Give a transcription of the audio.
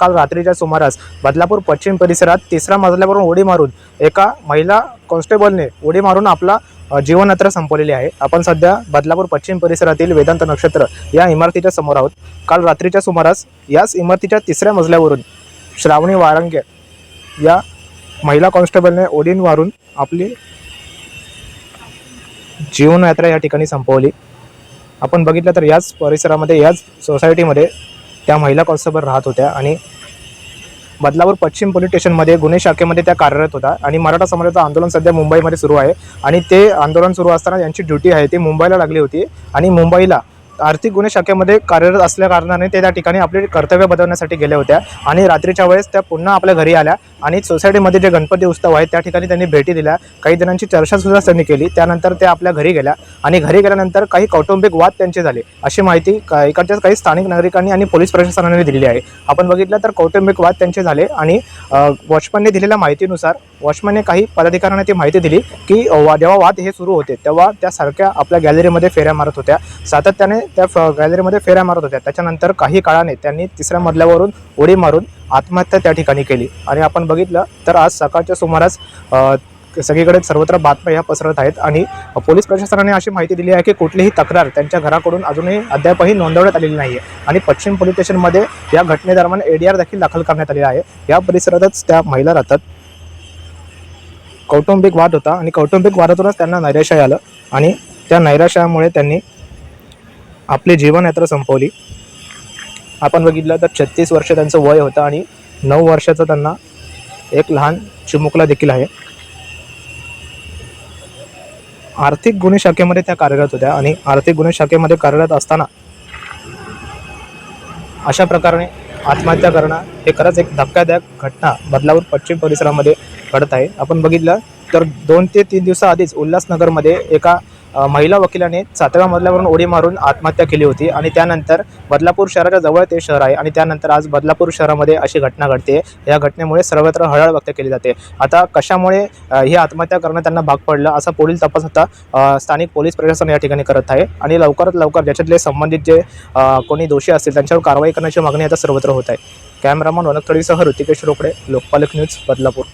काल रात्रीच्या सुमारास बदलापूर पश्चिम परिसरात तिसऱ्या मजल्यावरून उडी मारून एका महिला कॉन्स्टेबलने उडी मारून आपला जीवनयात्रा संपवलेली आहे. आपण सध्या बदलापूर पश्चिम परिसरातील वेदांत नक्षत्र या इमारतीच्या समोर आहोत. काल रात्रीच्या सुमारास याच इमारतीच्या तिसऱ्या मजल्यावरून श्रावणी वारंगे या महिला कॉन्स्टेबलने उडी मारून आपली जीवनयात्रा या ठिकाणी संपवली. आपण बघितलं तर याच परिसरामध्ये याच सोसायटीमध्ये त्या महिला कॉन्स्टेबल राहत होत्या आणि बदलापूर पश्चिम पोलीस स्टेशनमध्ये गुन्हे शाखेमध्ये त्या कार्यरत होता. आणि मराठा समाजाचं आंदोलन सध्या मुंबईमध्ये सुरू आहे. आणि ते आंदोलन सुरू असताना यांची ड्युटी आहे ती मुंबईला लागली होती. आणि मुंबईला आर्थिक गुन्हे शाखेमध्ये कार्यरत असल्या कारणाने ते त्या ठिकाणी आपले कर्तव्य बजावण्यासाठी गेल्या होत्या. आणि रात्रीच्या वेळेस त्या पुन्हा आपल्या घरी आल्या आणि सोसायटीमध्ये जे गणपती उत्सव आहे त्या ठिकाणी त्यांनी भेटी दिल्या. काही जणांची चर्चासुद्धा त्यांनी केली. त्यानंतर त्या आपल्या घरी गेल्या आणि घरी गेल्यानंतर काही कौटुंबिक वाद त्यांचे झाले. अशी माहिती का- इकडच्या काही स्थानिक नागरिकांनी आणि पोलीस प्रशासनाने दिलेली आहे. आपण बघितलं तर कौटुंबिक वाद त्यांचे झाले आणि वॉचमनने दिलेल्या माहितीनुसार वॉचमनने काही पदाधिकाऱ्यांना ती माहिती दिली की वा- जेव्हा वाद हे सुरू होते तेव्हा त्या सारख्या आपल्या गॅलरीमध्ये फेऱ्या मारत होत्या. सातत्याने त्या फ- गॅलरीमध्ये फेऱ्या मारत होत्या. त्याच्यानंतर काही काळाने त्यांनी तिसऱ्या मजल्यावरून उडी मारून आत्महत्या त्या ठिकाणी केली. आणि आपण बघितलं तर आज सकाळच्या सुमारास सगळीकडे सर्वत्र बातम्या ह्या पसरत आहेत. आणि पोलीस प्रशासनाने अशी माहिती दिली आहे की कुठलीही तक्रार त्यांच्या घराकडून अजूनही अद्यापही नोंदवण्यात आलेली नाही आहे आणि पश्चिम पोलीस स्टेशनमध्ये या घटनेदरम्यान एडीआर देखील दाखल करण्यात आलेला आहे. या परिसरातच त्या महिला राहतात. कौटुंबिक वाद होता आणि कौटुंबिक वादातूनच त्यांना नैराश्य आलं. आणि त्या नैराश्यामुळे त्यांनी आपली जीवनयात्रा संपवली. आपण बघितलं तर छत्तीस वर्ष त्यांचं वय होतं आणि नऊ वर्षाचं त्यांना एक लहान चिमुकला देखील आहे. आर्थिक गुन्हे शाखेमध्ये त्या कार्यरत होत्या आणि आर्थिक गुन्हे शाखेमध्ये कार्यरत असताना अशा प्रकारे आत्महत्या करणं हे खरंच एक धक्कादायक घटना बदलापूर पश्चिम परिसरामध्ये घडत आहे. आपण बघितलं तर दोन ते तीन दिवसाआधीच उल्हासनगरमध्ये एका महिला वकिलाने सातव्या मजल्यावरून उडी मारून आत्महत्या केली होती आणि त्यानंतर बदलापूर शहराच्या जवळ ते शहर आहे आणि त्यानंतर आज बदलापूर शहरामध्ये अशी घटना घडते. या घटनेमुळे सर्वत्र हळहळ व्यक्त केली जाते. आता कशामुळे ही आत्महत्या करणं त्यांना भाग पडलं असा पुढील तपास आता स्थानिक पोलीस प्रशासन या ठिकाणी करत आहे आणि लवकरात लवकर ज्याच्यातले संबंधित जे कोणी दोषी असतील त्यांच्यावर कारवाई करण्याची मागणी आता सर्वत्र होत आहे. कॅमेरामन वनकथळीसह ऋतिकेश रोकडे लोकपालक न्यूज बदलापूर.